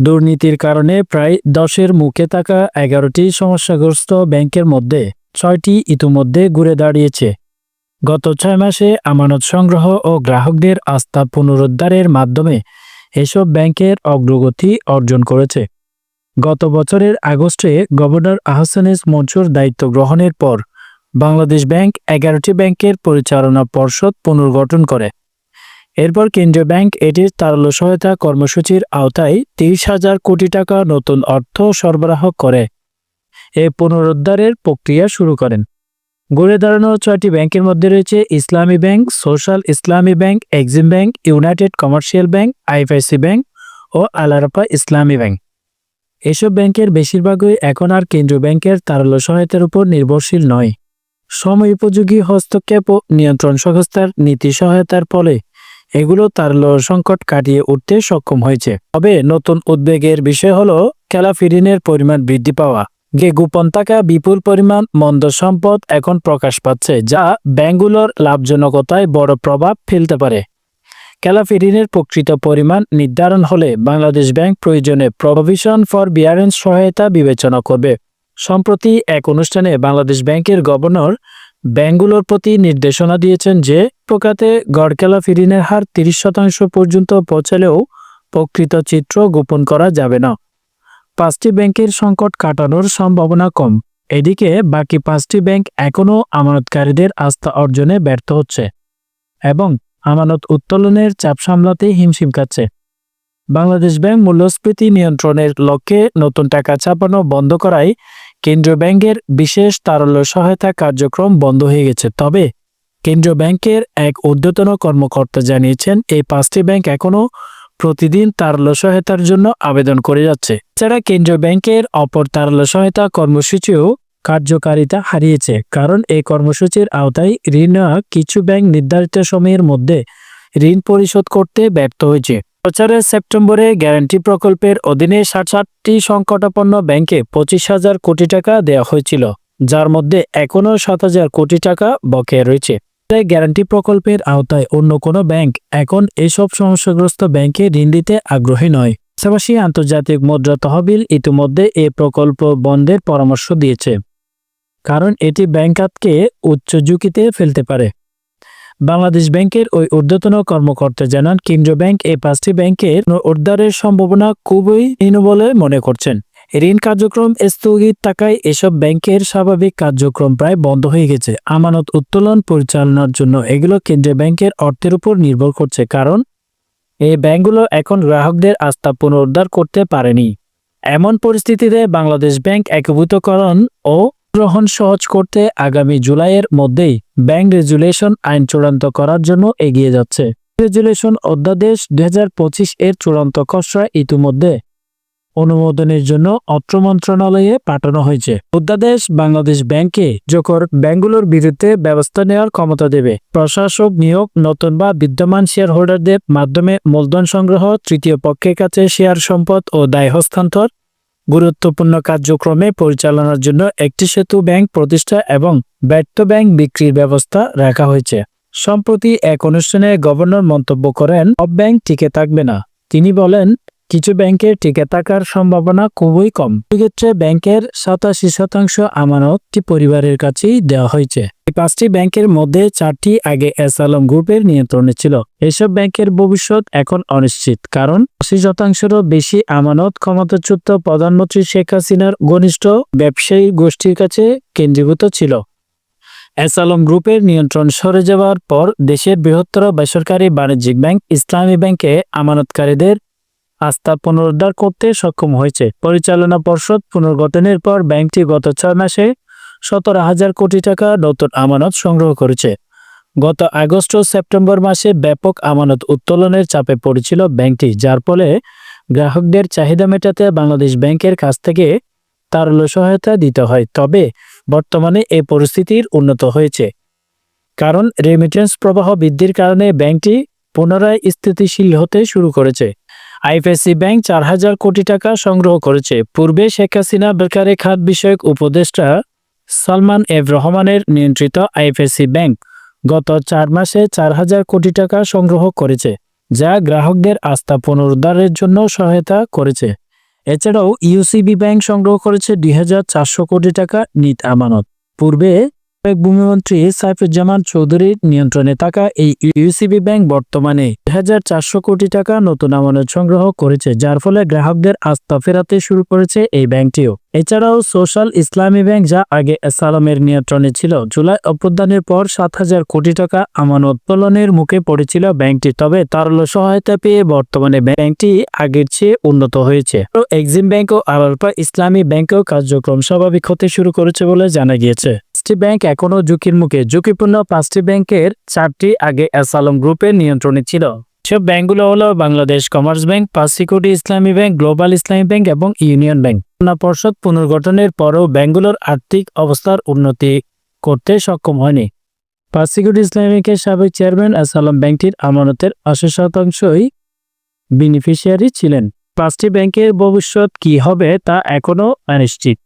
দুর্নীতির কারণে প্রায় দশের মুখে থাকা এগারোটি সমস্যাগ্রস্ত ব্যাংকের মধ্যে ছয়টি ইতিমধ্যে ঘুরে দাঁড়িয়েছে। গত ছয় মাসে আমানত সংগ্রহ ও গ্রাহকদের আস্থা পুনরুদ্ধারের মাধ্যমে এসব ব্যাংকের অগ্রগতি অর্জন করেছে। গত বছরের আগস্টে গভর্নর আহসানেস মনসুর দায়িত্ব গ্রহণের পর বাংলাদেশ ব্যাংক এগারোটি ব্যাংকের পরিচালনা পর্ষদ পুনর্গঠন করে। এরপর কেন্দ্রীয় ব্যাংক এটির তারল্য সহায়তা কর্মসূচির আওতায় তিরিশ হাজার কোটি টাকা নতুন অর্থ সরবরাহ করে। এ পুনরুদ্ধারের প্রক্রিয়া শুরু করেন। গড়ে দাঁড়ানো ছয়টি ব্যাংকের মধ্যে রয়েছে Islami bank, social Islami bank, Exim bank, United Commercial bank, IFIC bank ও আলারাপা ইসলামী ব্যাংক। এসব ব্যাংকের বেশিরভাগই এখন আর কেন্দ্রীয় ব্যাংকের তারল্য সহায়তার উপর নির্ভরশীল নয়। সময় উপযোগী হস্তক্ষেপ ও নিয়ন্ত্রণ সংস্থার নীতি সহায়তার ফলে এগুলো তারল্য সংকট কাটিয়ে উঠতে সক্ষম হয়েছে। তবে নতুন উদ্বেগের বিষয় হলো খেলাফিরিনের পরিমাণ বৃদ্ধি পাওয়া। গে গোপন থাকা বিপুল পরিমাণ মন্দ সম্পদ এখন প্রকাশ পাচ্ছে, যা ব্যাংকগুলোর লাভজনকতায় বড় প্রভাব ফেলতে পারে। খেলাফিরিনের প্রকৃত পরিমাণ নির্ধারণ হলে বাংলাদেশ ব্যাংক প্রয়োজনে প্রভিশন ফর বিয়ারেন্স সহায়তা বিবেচনা করবে। সম্প্রতি এক অনুষ্ঠানে বাংলাদেশ ব্যাংকের গভর্নর ব্যাংকগুলোর প্রতি নির্দেশনা দিয়েছেন যে প্রকাতে গড় খেলাফিরিনের হার তিরিশ শতাংশ পর্যন্ত পৌঁছালেও প্রকৃত চিত্র গোপন করা যাবে না। পাঁচটি ব্যাংকের সংকট কাটানোর সম্ভাবনা কম। এদিকে বাকি পাঁচটি ব্যাংক এখনও আমানতকারীদের আস্থা অর্জনে ব্যর্থ হচ্ছে এবং আমানত উত্তোলনের চাপ সামলাতে হিমশিম খাচ্ছে। বাংলাদেশ ব্যাংক মূল্যস্ফীতি নিয়ন্ত্রণের লক্ষ্যে নতুন টাকা ছাপানো বন্ধ করায় কেন্দ্রীয় ব্যাংকের বিশেষ তারল্য সহায়তা কার্যক্রম বন্ধ হয়ে গেছে। তবে কেন্দ্রীয় ব্যাংকের এক ঊর্ধ্বতন কর্মকর্তা জানিয়েছেন, এই পাঁচটি ব্যাংক এখনও প্রতিদিন তারল্য সহায়তার জন্য আবেদন করে যাচ্ছে। এছাড়া কেন্দ্রীয় ব্যাংকের অপর তারল্য সহায়তা কর্মসূচিও কার্যকারিতা হারিয়েছে, কারণ এই কর্মসূচির আওতায় ঋণ কিছু ব্যাংক নির্ধারিত সময়ের মধ্যে ঋণ পরিশোধ করতে ব্যর্থ হয়েছে। বছরের সেপ্টেম্বরে গ্যারান্টি প্রকল্পের অধীনে ষাট ষাটটি সংকটাপন্ন ব্যাংকে পঁচিশ হাজার কোটি টাকা দেওয়া হয়েছিল, যার মধ্যে এখনও সাত হাজার কোটি টাকা বকেয়া রয়েছে। তাই গ্যারান্টি প্রকল্পের আওতায় অন্য কোনো ব্যাংক এখন এসব সমস্যাগ্রস্ত ব্যাংকে ঋণ দিতে আগ্রহী নয়। পাশাপাশি আন্তর্জাতিক মুদ্রা তহবিল ইতিমধ্যে এ প্রকল্প বন্ধের পরামর্শ দিয়েছে, কারণ এটি ব্যাংক খাতকে উচ্চ ঝুঁকিতে ফেলতে পারে। বাংলাদেশ ব্যাংকের ওই ঊর্ধ্বতন কর্মকর্তা জানান কেন্দ্রীয় ব্যাংক এই পাঁচটি ব্যাংকের উদ্ধারের সম্ভাবনা খুবই হীন বলে মনে করছেন। ঋণ কার্যক্রম স্থগিত থাকায় এসব ব্যাংকের স্বাভাবিক কার্যক্রম প্রায় বন্ধ হয়ে গেছে। আমানত উত্তোলন পরিচালনার জন্য এগুলো কেন্দ্রীয় ব্যাংকের অর্থের উপর নির্ভর করছে কারণ এই ব্যাংকগুলো এখন গ্রাহকদের আস্থা পুনরুদ্ধার করতে পারেনি। এমন পরিস্থিতিতে বাংলাদেশ ব্যাংক একভূতকরণ ও গ্রহণ সহজ করতে আগামী জুলাইয়ের মধ্যেই ব্যাংক রেজুলেশন আইন চূড়ান্ত করার জন্য এগিয়ে যাচ্ছে। রেজুলেশন অধ্যাদেশ দুই হাজার পঁচিশ এর চূড়ান্ত খসড়া ইতিমধ্যে অনুমোদনের জন্য অর্থ মন্ত্রণালয়ে পাঠানো হয়েছে। অধ্যাদেশ বাংলাদেশ ব্যাংকে যখন ব্যাংকগুলোর বিরুদ্ধে ব্যবস্থা নেওয়ার ক্ষমতা দেবে। প্রশাসক নিয়োগ নতুন বা বিদ্যমান শেয়ার হোল্ডারদের মাধ্যমে মূলধন সংগ্রহ তৃতীয় পক্ষের কাছে শেয়ার সম্পদ ও দায় হস্তান্তর গুরুত্বপূর্ণ কার্যক্রমে পরিচালনার জন্য একটি সেতু ব্যাংক প্রতিষ্ঠা এবং ব্যর্থ ব্যাংক বিক্রির ব্যবস্থা রাখা হয়েছে। সম্প্রতি এক অনুষ্ঠানে গভর্নর মন্তব্য করেন, সব ব্যাংক টিকে থাকবে না। তিনি বলেন কিছু ব্যাংকের টিকে থাকার সম্ভাবনা খুবই কম। সেক্ষেত্রে ব্যাংকের সাতাশি শতাংশ আমানতটি পরিবারের কাছেই দেওয়া হয়েছে। এই পাঁচটি ব্যাংকের মধ্যে চারটি আগে এস আলম গ্রুপের নিয়ন্ত্রণে ছিল। এসব ব্যাংকের ভবিষ্যৎ এখন অনিশ্চিত, কারণ আশি শতাংশেরও বেশি আমানত ক্ষমতাচ্যুত প্রধানমন্ত্রী শেখ হাসিনার ঘনিষ্ঠ ব্যবসায়ী গোষ্ঠীর কাছে কেন্দ্রীভূত ছিল। এস আলম গ্রুপের নিয়ন্ত্রণ সরে যাওয়ার পর দেশের বৃহত্তর বেসরকারি বাণিজ্যিক ব্যাংক ইসলামী ব্যাংকে আমানতকারীদের আস্থা পুনরুদ্ধার করতে সক্ষম হয়েছে। পরিচালনা পর্ষদ পুনর্গঠনের পর ব্যাংকটি গত ছয় মাসে সতেরো হাজার কোটি টাকা নতুন আমানত সংগ্রহ করেছে। গত আগস্ট ও সেপ্টেম্বর মাসে ব্যাপক আমানত উত্তোলনের চাপে পড়েছিল ব্যাংকটি, যার ফলে গ্রাহকদের চাহিদা মেটাতে বাংলাদেশ ব্যাংকের কাছ থেকে তারল্য সহায়তা দিতে হয়। তবে বর্তমানে এ পরিস্থিতির উন্নত হয়েছে। কারণ রেমিটেন্স প্রবাহ বৃদ্ধির কারণে ব্যাংকটি পুনরায় স্থিতিশীল হতে শুরু করেছে। আইএফএসসি ব্যাংক চার হাজার কোটি টাকা সংগ্রহ করেছে। পূর্বে শেখ হাসিনা বেকারে খাত বিষয়ক উপদেষ্টা সালমান এফ রহমানের নিয়ন্ত্রিত আইএফএসসি ব্যাংক গত চার মাসে চার হাজার কোটি টাকা সংগ্রহ করেছে, যা গ্রাহকদের আস্থা পুনরুদ্ধারের জন্য সহায়তা করেছে। এছাড়াও ইউসিবি ব্যাংক সংগ্রহ করেছে দুই হাজার চারশো কোটি টাকা নিট আমানত। পূর্বে সাবেক ভূমিমন্ত্রী সাইফুজ্জামান চৌধুরীর নিয়ন্ত্রণে থাকা এই ইউসিবি ব্যাংক বর্তমানে দুই কোটি টাকা নতুন আমানত সংগ্রহ করেছে, যার ফলে গ্রাহকদের আস্থা ফেরাতে শুরু করেছে এই ব্যাংকটিও। এছাড়াও সোশ্যাল ইসলামী ব্যাংক যা আগে সালামের নিয়ন্ত্রণে ছিল, জুলাই অভ্যুত্থানের পর সাত হাজার কোটি টাকা আমানত উত্তোলনের মুখে পড়েছিল ব্যাংকটি, তবে তারল সহায়তা পেয়ে বর্তমানে ব্যাংকটি আগের চেয়ে উন্নত হয়েছে। এক্সিম ব্যাংক ও আলফা ইসলামী ব্যাংকও কার্যক্রম স্বাভাবিক হতে শুরু করেছে বলে জানা গিয়েছে। ব্যাংক এখনও ঝুঁকির মুখে। ঝুঁকিপূর্ণ পাঁচটি ব্যাংকের চারটি আগে অ্যাসালম গ্রুপের নিয়ন্ত্রণে ছিল। সব ব্যাংকগুলো হলো বাংলাদেশ কমার্স ব্যাংক পাঁচ security Islami bank, global Islami bank এবং ইউনিয়ন ব্যাংক। পর্ষদ পুনর্গঠনের পরেও ব্যাংকগুলোর আর্থিক অবস্থার উন্নতি করতে সক্ষম হয়নি। পাঁচ সিকিউরিটি ইসলামী ব্যাংকের সাবেক চেয়ারম্যান আসালাম ব্যাংকটির আমানতের আশি শতাংশই বেনিফিশিয়ারি ছিলেন। পাঁচটি ব্যাংকের ভবিষ্যৎ কি হবে তা এখনও অনিশ্চিত।